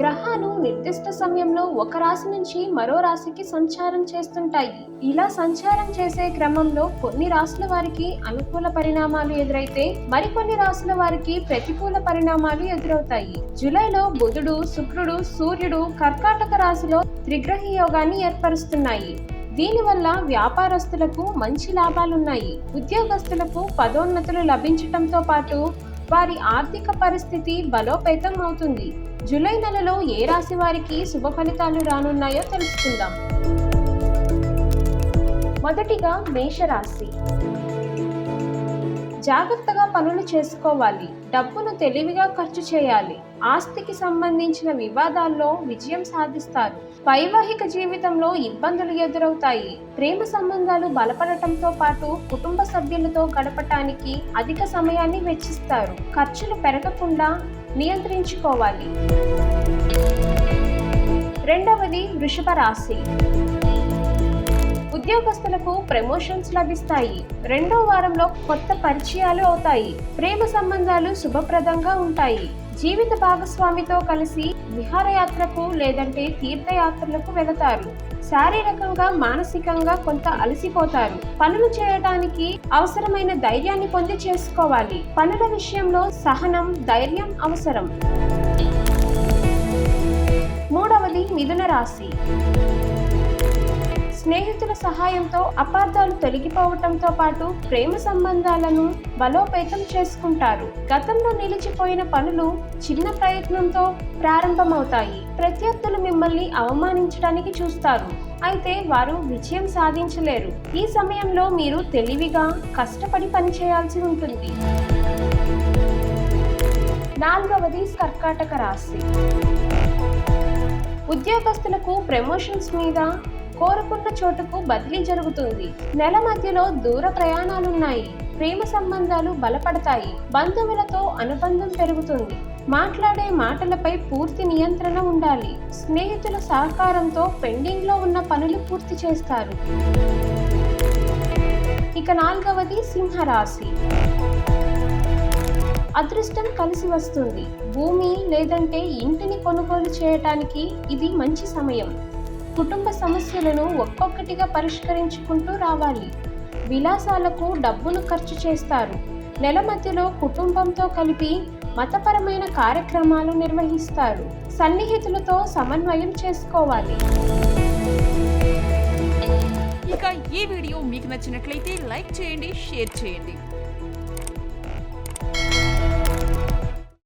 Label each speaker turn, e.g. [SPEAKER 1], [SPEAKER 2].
[SPEAKER 1] గ్రహాలు నిర్దిష్ట సమయంలో ఒక రాశి నుంచి మరో రాశికి సంచారం చేస్తుంటాయి. ఇలా సంచారం చేసే క్రమంలో కొన్ని రాశుల వారికి అనుకూల పరిణామాలు ఎదురైతే మరికొన్ని రాశుల వారికి ప్రతికూల పరిణామాలు ఎదురవుతాయి. జూలైలో బుధుడు శుక్రుడు సూర్యుడు కర్కాటక రాశిలో త్రిగ్రహ యోగాన్ని ఏర్పరుస్తున్నాయి. దీనివల్ల వ్యాపారస్తులకు మంచి లాభాలున్నాయి. ఉద్యోగస్తులకు పదోన్నతులు లభించటంతో పాటు వారి ఆర్థిక పరిస్థితి బలోపేతం అవుతుంది. జూలై నెలలో ఏ రాశి వారికి శుభ ఫలితాలు రానున్నాయో తెలుసుకుందాం. మొదటిగా మేషరాశి. జాగ్రత్తగా పనులు చేసుకోవాలి. డబ్బును తెలివిగా ఖర్చు చేయాలి. ఆస్తికి సంబంధించిన వివాదాల్లో విజయం సాధిస్తారు. వైవాహిక జీవితంలో ఇబ్బందులు ఎదురవుతాయి. ప్రేమ సంబంధాలు బలపడటంతో పాటు కుటుంబ సభ్యులతో గడపటానికి అధిక సమయాన్ని వెచ్చిస్తారు. ఖర్చులు పెరగకుండా నియంత్రించుకోవాలి. రెండవది వృషభ రాశి. ఉద్యోగస్తులకు ప్రమోషన్స్ లభిస్తాయి. రెండో వారంలో కొత్త పరిచయాలు అవుతాయి. ప్రేమ సంబంధాలు శుభప్రదంగా ఉంటాయి. జీవిత భాగస్వామితో కలిసి విహారయాత్రకు లేదంటే తీర్థయాత్రలకు వెళతారు. శారీరకంగా మానసికంగా కొంత అలసిపోతారు. పనులు చేయడానికి అవసరమైన ధైర్యాన్ని పొంది చేసుకోవాలి. పనుల విషయంలో సహనం ధైర్యం అవసరం. మూడవది మిథున రాశి. స్నేహితుల సహాయంతో అపార్థాలు తొలగిపోవటంతో పాటు ప్రేమ సంబంధాలను బలోపేతం చేసుకుంటారు. గతంలో నిలిచిపోయిన పనులు చిన్న ప్రయత్నంతో ప్రారంభమవుతాయి. ప్రత్యర్థులు మిమ్మల్ని అవమానించడానికి చూస్తారు. అయితే వారు విజయం సాధించలేరు. ఈ సమయంలో మీరు తెలివిగా కష్టపడి పనిచేయాల్సి ఉంటుంది. నాలుగవది కర్కాటక రాశి. ఉద్యోగస్తులకు ప్రమోషన్స్ మీద కోరుకున్న చోటుకు బదిలీ జరుగుతుంది. నెల మధ్యలో దూర ప్రయాణాలున్నాయి. ప్రేమ సంబంధాలు బలపడతాయి. బంధువులతో అనుబంధం పెరుగుతుంది. మాట్లాడే మాటలపై పూర్తి నియంత్రణ ఉండాలి. స్నేహితుల సహకారంతో పెండింగ్లో ఉన్న పనులు పూర్తి చేస్తారు. ఇక నాలుగవది సింహరాశి. అదృష్టం కలిసి వస్తుంది. భూమి లేదంటే ఇంటిని కొనుగోలు చేయటానికి ఇది మంచి సమయం. కుటుంబ సమస్యలను ఒక్కొక్కటిగా పరిష్కరించుకుంటూ రావాలి. విలాసాలకు డబ్బును ఖర్చు చేస్తారు. నెల మధ్యలో కుటుంబంతో కలిపి మతపరమైన కార్యక్రమాలు నిర్వహిస్తారు. సన్నిహితులతో సమన్వయం చేసుకోవాలి.
[SPEAKER 2] ఇక ఈ వీడియో మీకు నచ్చినట్లయితే లైక్ చేయండి షేర్ చేయండి.